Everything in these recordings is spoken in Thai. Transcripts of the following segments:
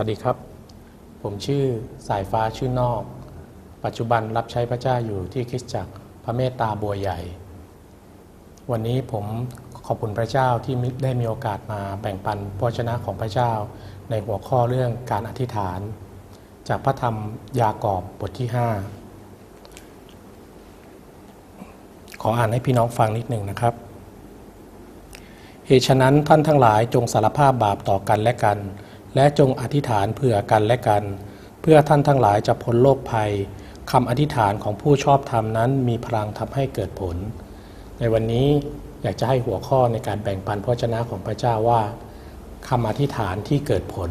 วัสดีครับ ผมชื่อสายฟ้าชื่อนอก ปัจจุบันรับใช้พระเจ้าอยู่ที่คริสตจักรพระเมตตาบัวใหญ่ วันนี้ผมขอบคุณพระเจ้าที่ได้มีโอกาสมาแบ่งปันพระชนะของพระเจ้า ในหัวข้อเรื่องการอธิษฐาน จากพระธรรมยากอบบทที่ 5 ขออ่านให้พี่น้องฟังนิดหนึ่งนะครับเหตุฉะนั้นท่านทั้งหลายจงสารภาพบาปต่อกันและกัน และจงอธิษฐานเผื่อกันและกัน เพื่อท่านทั้งหลายจะพ้นโรคภัยคำอธิษฐานของผู้ชอบธรรมนั้นมีพลังทำให้เกิดผล ในวันนี้อยากจะให้หัวข้อในการแบ่งปันพระชนะของพระเจ้าว่าคำอธิษฐานที่เกิดผล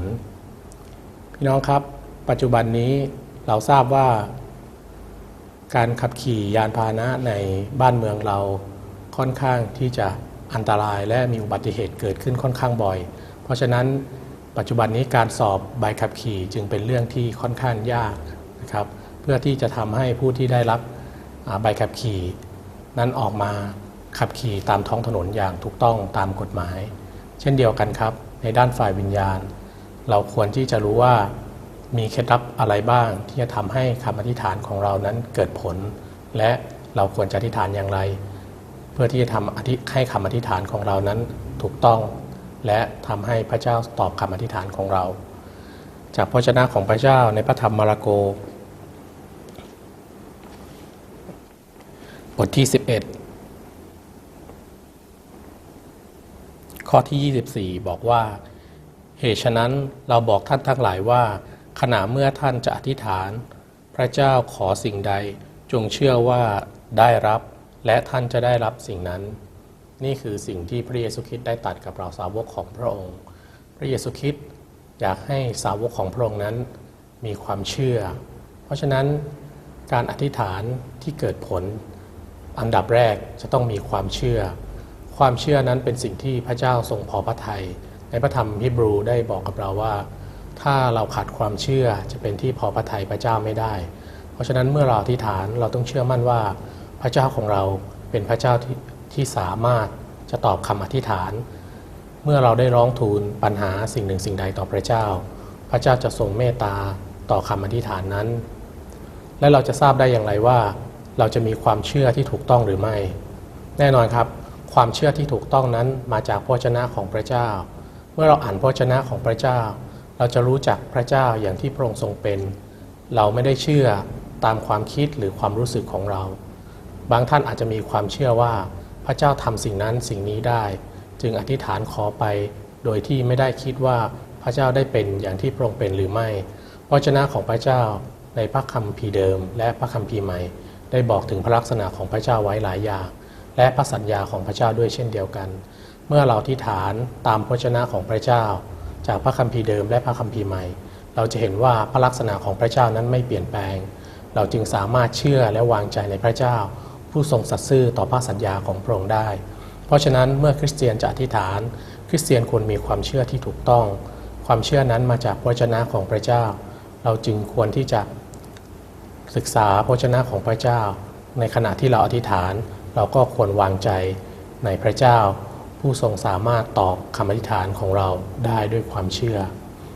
พี่น้องครับ ปัจจุบันนี้เราทราบว่า การขับขี่ยานพาหนะในบ้านเมืองเราค่อนข้างที่จะอันตรายและมีอุบัติเหตุเกิดขึ้นค่อนข้างบ่อย เพราะฉะนั้น ปัจจุบันนี้การสอบใบขับขี่จึงเป็นเรื่องที่ค่อนข้างยากนะครับเพื่อที่จะทำให้ผู้ที่ได้รับใบขับขี่ นั้นออกมาขับขี่ตามท้องถนนอย่างถูกต้องตามกฎหมาย เช่นเดียวกันครับ ในด้านฝ่ายวิญญาณ เราควรที่จะรู้ว่ามีเคล็ดลับอะไรบ้างที่จะทำให้คำอธิษฐานของเรานั้นเกิดผล และเราควรจะอธิษฐานอย่างไร เพื่อที่จะทำให้คำอธิษฐานของเรานั้นถูกต้อง และทำให้พระเจ้าตอบคำอธิษฐานของเรา จากพระชนะของพระเจ้าในพระธรรมมาระโก บทที่ 11 ข้อที่ 24 บอกว่า เหตุฉะนั้นเราบอกท่านทั้งหลายว่า ขณะเมื่อท่านจะอธิษฐาน พระเจ้าขอสิ่งใดจงเชื่อว่าได้รับและท่านจะได้รับสิ่งนั้น นี่คือสิ่งที่พระเยซูคริสต์ได้ตัดกับเราสาวกของพระองค์ พระเยซูคริสต์อยากให้สาวกของพระองค์นั้นมีความเชื่อ เพราะฉะนั้นการอธิษฐานที่เกิดผลอันดับแรกจะต้องมีความเชื่อ ความเชื่อนั้นเป็นสิ่งที่พระเจ้าทรงพอพระทยัยในพระธรรมฮิบรูได้บอกกับเราว่า ถ้าเราขาดความเชื่อจะเป็นที่พอพระทัยพระเจ้าไม่ได้ เพราะฉะนั้นเมื่อเราอธิษฐานเราต้องเชื่อมั่นว่าพระเจ้าของเราเป็นพระเจ้าที่ ที่สามารถจะตอบคำอธิษฐาน เมื่อเราได้ร้องทูลปัญหาสิ่งหนึ่งสิ่งใดต่อพระเจ้า พระเจ้าจะทรงเมตตาต่อคำอธิษฐานนั้น และเราจะทราบได้อย่างไรว่า เราจะมีความเชื่อที่ถูกต้องหรือไม่ แน่นอนครับความเชื่อที่ถูกต้องนั้นมาจากพระชนะของพระเจ้า เมื่อเราอ่านพระชนะของพระเจ้า เราจะรู้จักพระเจ้าอย่างที่พระองค์ทรงเป็น เราไม่ได้เชื่อตามความคิดหรือความรู้สึกของเรา บางท่านอาจจะมีความเชื่อว่า พระเจ้าทำสิ่งนั้นสิ่งนี้ได้ จึงอธิษฐานขอไป โดยที่ไม่ได้คิดว่าพระเจ้าได้เป็นอย่างที่พระองค์เป็นหรือไม่พระชนะของพระเจ้าในพระคัมภีร์เดิม และพระคัมภีร์ใหม่ ได้บอกถึงพระลักษณะของพระเจ้าไว้หลายอย่างและพระสัญญาของพระเจ้าด้วยเช่นเดียวกัน เมื่อเราอธิษฐานตามพระชนะของพระเจ้า จากพระคัมภีร์เดิมและพระคัมภีร์ใหม่ เราจะเห็นว่าพระลักษณะของพระเจ้านั้นไม่เปลี่ยนแปลง เราจึงสามารถเชื่อและวางใจในพระเจ้า ผู้ทรงสัตย์ซื่อต่อพระสัญญาของพระองค์ได้ เพราะฉะนั้นเมื่อคริสเตียนจะอธิษฐาน คริสเตียนควรมีความเชื่อที่ถูกต้อง ความเชื่อนั้นมาจากพระชนะของพระเจ้า เราจึงควรที่จะศึกษาพระชนะของพระเจ้า ในขณะที่เราอธิษฐาน เราก็ควรวางใจในพระเจ้า ผู้ทรงสามารถตอบคำอธิษฐานของเราได้ด้วยความเชื่อ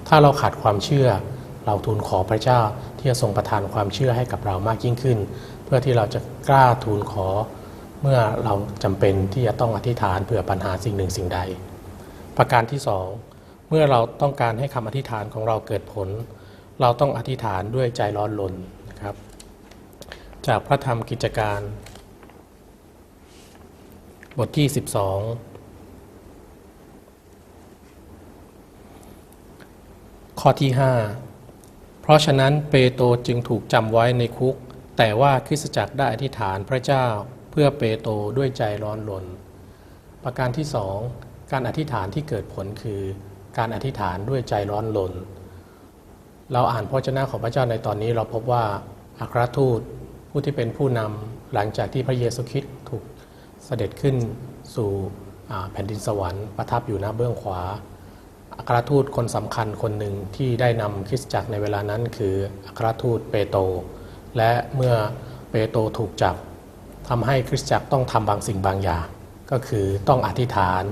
ถ้าเราขาดความเชื่อ เราทูลขอพระเจ้าที่จะทรงประทานความเชื่อให้กับเรามากยิ่งขึ้น เพื่อที่เราจะ กล้าทูลขอ เมื่อเราจำเป็นที่จะต้องอธิษฐานเผื่อปัญหาสิ่งหนึ่งสิ่งใด ประการที่สองเมื่อเราต้องการให้คำอธิษฐานของเราเกิดผล เราต้องอธิษฐานด้วยใจร้อนรนนะครับ จากพระธรรมกิจการ บทที่ 12 ข้อที่ 5 เพราะฉะนั้นเปโตรจึงถูกจำไว้ในคุก แต่ว่าคริสตจักรได้อธิษฐานพระเจ้าเพื่อเปโตรด้วยใจร้อนรนประการที่สองการอธิษฐานที่เกิดผลคือการอธิษฐานด้วยใจร้อนรนเราอ่านพระเจ้าของพระเจ้าในตอนนี้เราพบว่าอัครทูตผู้ที่เป็นผู้นำหลังจากที่พระเยซูคริสต์ถูกเสด็จขึ้นสู่แผ่นดินสวรรค์ประทับอยู่หน้าเบื้องขวา อัครทูตคนสำคัญคนหนึ่งที่ได้นำคริสตจักรในเวลานั้นคืออัครทูตเปโตร และเมื่อเปโตรถูกจับทำให้คริสตจักรต้องทำบางสิ่งบางอย่าง ก็คือต้องอธิษฐาน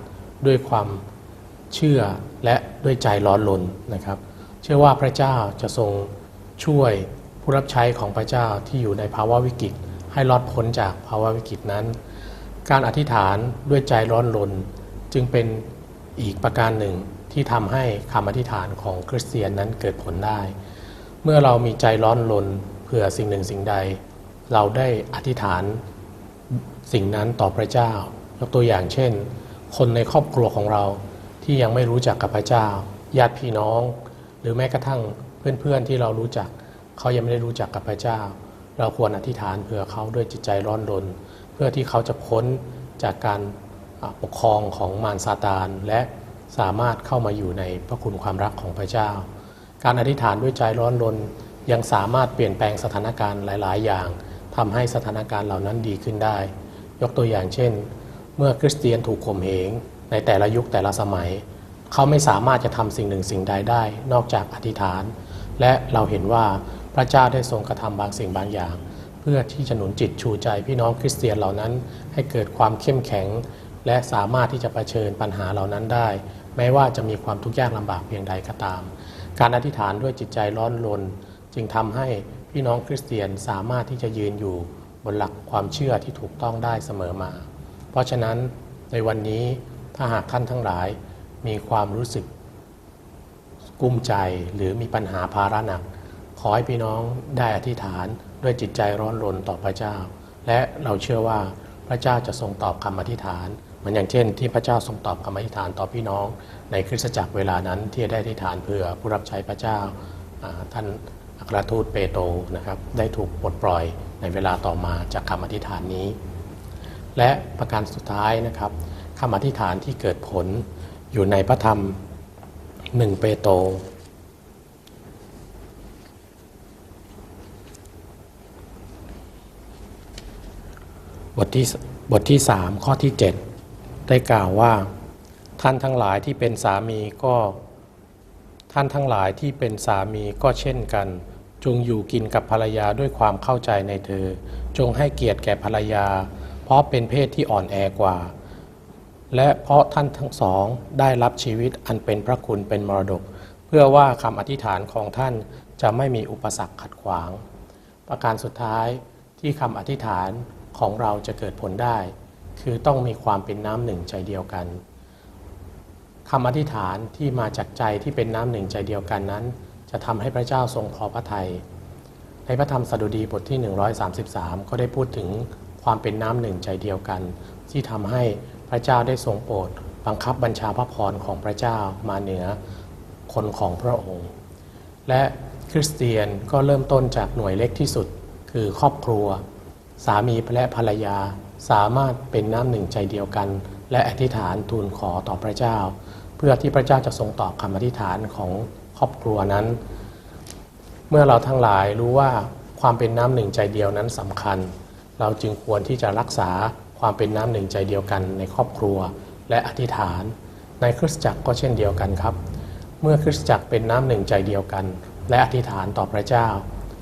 ด้วยความเชื่อและด้วยใจร้อนรนนะครับ เชื่อว่าพระเจ้าจะทรงช่วยผู้รับใช้ของพระเจ้าที่อยู่ในภาวะวิกฤต ให้รอดพ้นจากภาวะวิกฤตนั้น การอธิษฐานด้วยใจร้อนรนจึงเป็นอีกประการหนึ่งที่ทำให้คำอธิษฐานของคริสเตียนนั้นเกิดผลได้ เมื่อเรามีใจร้อนรน เพื่อสิ่งหนึ่งสิ่งใด เราได้อธิษฐานสิ่งนั้นต่อพระเจ้า ยกตัวอย่างเช่น คนในครอบครัวของเราที่ยังไม่รู้จักกับพระเจ้า ญาติพี่น้อง หรือแม้กระทั่งเพื่อนๆที่เรารู้จัก เขายังไม่ได้รู้จักกับพระเจ้า เราควรอธิษฐานเผื่อเขาด้วยจิตใจร้อนรน เพื่อที่เขาจะพ้นจากการปกครองของมารซาตานและสามารถเข้ามาอยู่ในพระคุณความรักของพระเจ้า การอธิษฐานด้วยใจร้อนรน ยังสามารถเปลี่ยนแปลงสถานการณ์หลาย ๆ อย่างทำให้สถานการณ์เหล่านั้นดีขึ้นได้ ยกตัวอย่างเช่น เมื่อคริสเตียนถูกข่มเหงในแต่ละยุคแต่ละสมัย เขาไม่สามารถจะทำสิ่งหนึ่งสิ่งใดได้ นอกจากอธิษฐาน และเราเห็นว่าพระเจ้าได้ทรงกระทำบางสิ่งบางอย่าง เพื่อที่จะหนุนจิตชูใจพี่น้องคริสเตียนเหล่านั้น ให้เกิดความเข้มแข็ง และสามารถที่จะะเผชิญปัญหาเหล่านั้นได้ แม้ว่าจะมีความทุกข์ยากลำบากเพียงใดก็ตาม การอธิษฐานด้วยจิตใจร้อนรน จึงทำให้พี่น้องคริสเตียนสามารถที่จะยืนอยู่บนหลักความเชื่อที่ถูกต้องได้เสมอมา เพราะฉะนั้นในวันนี้ถ้าหากท่านทั้งหลายมีความรู้สึกกุ้มใจหรือมีปัญหาภาระหนัก ขอให้พี่น้องได้อธิษฐานด้วยจิตใจร้อนรนต่อพระเจ้า และเราเชื่อว่าพระเจ้าจะทรงตอบคำอธิษฐานเหมือนอย่างเช่น ที่พระเจ้าทรงตอบคำอธิษฐานต่อพี่น้อง ในคริสตจักรเวลานั้นที่ได้อธิษฐานเพื่อผู้รับใช้พระเจ้าท่าน อัครทูตเปโตรนะครับได้ถูกปลดปล่อยในเวลาต่อมาจากคำอธิษฐานนี้ และประการสุดท้ายนะครับคำอธิษฐานที่เกิดผลอยู่ในพระธรรมหนึ่งเปโตรบทที่บทที่สามข้อที่ 7 ได้กล่าวว่าท่านทั้งหลายที่เป็นสามีก็ ท่านทั้งหลายที่เป็นสามีก็เช่นกัน จงอยู่กินกับภรรยาด้วยความเข้าใจในเธอ จงให้เกียรติแก่ภรรยา เพราะเป็นเพศที่อ่อนแอกว่า และเพราะท่านทั้งสองได้รับชีวิตอันเป็นพระคุณเป็นมรดก เพื่อว่าคำอธิษฐานของท่านจะไม่มีอุปสรรคขัดขวาง ประการสุดท้ายที่คำอธิษฐานของเราจะเกิดผลได้ คือต้องมีความเป็นน้ำหนึ่งใจเดียวกัน คำอธิษฐานที่มาจากใจที่เป็นน้ำหนึ่งใจเดียวกันนั้น จะทำให้พระเจ้าทรงพอพระทยัยในพระธรรมสดุดีบทที่ 133 ก็ได้พูดถึงความเป็นน้ำหนึ่งใจเดียวกัน ที่ทำให้พระเจ้าได้ทรงโปรดบังคับบัญชาพระพรของพระเจ้ามาเหนือคนของพระองค์ และคริสเตียนก็เริ่มต้นจากหน่วยเล็กที่สุด คือครอบครัว สามีและภรรยาสามารถเป็นน้ำหนึ่งใจเดียวกัน และอธิษฐานทูลขอต่อพระเจ้า เพื่อที่พระเจ้าจะทรงตอบคำอธิษฐานของครอบครัวนั้น เมื่อเราทั้งหลายรู้ว่าความเป็นน้ำหนึ่งใจเดียวนั้นสำคัญ เราจึงควรที่จะรักษาความเป็นน้ำหนึ่งใจเดียวกันในครอบครัวและอธิษฐาน ในคริสตจักรก็เช่นเดียวกันครับ เมื่อคริสตจักรเป็นน้ำหนึ่งใจเดียวกัน และอธิษฐานต่อพระเจ้า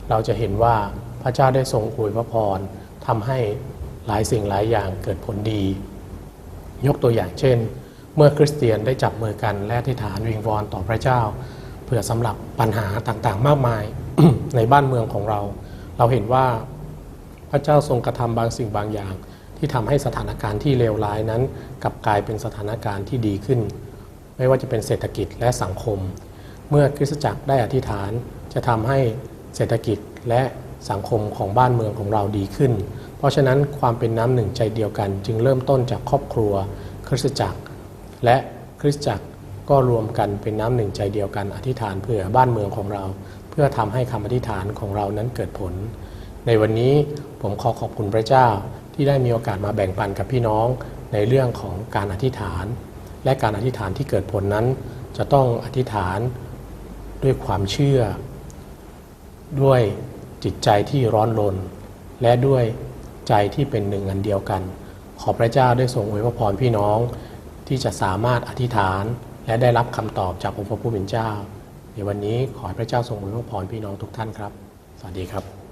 เราจะเห็นว่าพระเจ้าได้ทรงอวยพระพรทำให้หลายสิ่งหลายอย่างเกิดผลดี ยกตัวอย่างเช่น เมื่อคริสเตียนได้จับมือกันและที่ฐานวิงวอนต่อพระเจ้า เพื่อสำหรับปัญหาต่างๆ มากมายในบ้านเมืองของเรา เราเห็นว่าพระเจ้าทรงกระทำบางสิ่งบางอย่าง ที่ทำให้สถานการณ์ที่เลวร้ายนั้น กลับกลายเป็นสถานการณ์ที่ดีขึ้น ไม่ว่าจะเป็นเศรษฐกิจและสังคม เมื่อคริสตจักรได้อธิษฐานจะทำให้เศรษฐกิจและสังคมของบ้านเมืองของเราดีขึ้น เพราะฉะนั้นความเป็นน้ำหนึ่งใจเดียวกัน จึงเริ่มต้นจากครอบครัวคริสตจักร และคริสตจักรก็รวมกันเป็นน้ำหนึ่งใจเดียวกันอธิษฐานเพื่อบ้านเมืองของเรา เพื่อทำให้คำอธิษฐานของเรานั้นเกิดผล ในวันนี้ผมขอขอบคุณพระเจ้าที่ได้มีโอกาสมาแบ่งปันกับพี่น้องในเรื่องของการอธิษฐาน และการอธิษฐานที่เกิดผลนั้น จะต้องอธิษฐานด้วยความเชื่อ ด้วยจิตใจที่ร้อนรนและด้วยใจที่เป็นหนึ่งอันเดียวกัน ขอพระเจ้าได้ทรงอวยพรพี่น้อง ที่จะสามารถอธิษฐานและได้รับคำตอบจากองค์พระผู้เป็นเจ้า ในวันนี้ขอให้พระเจ้าทรงอวยพรพี่น้องทุกท่านครับ สวัสดีครับ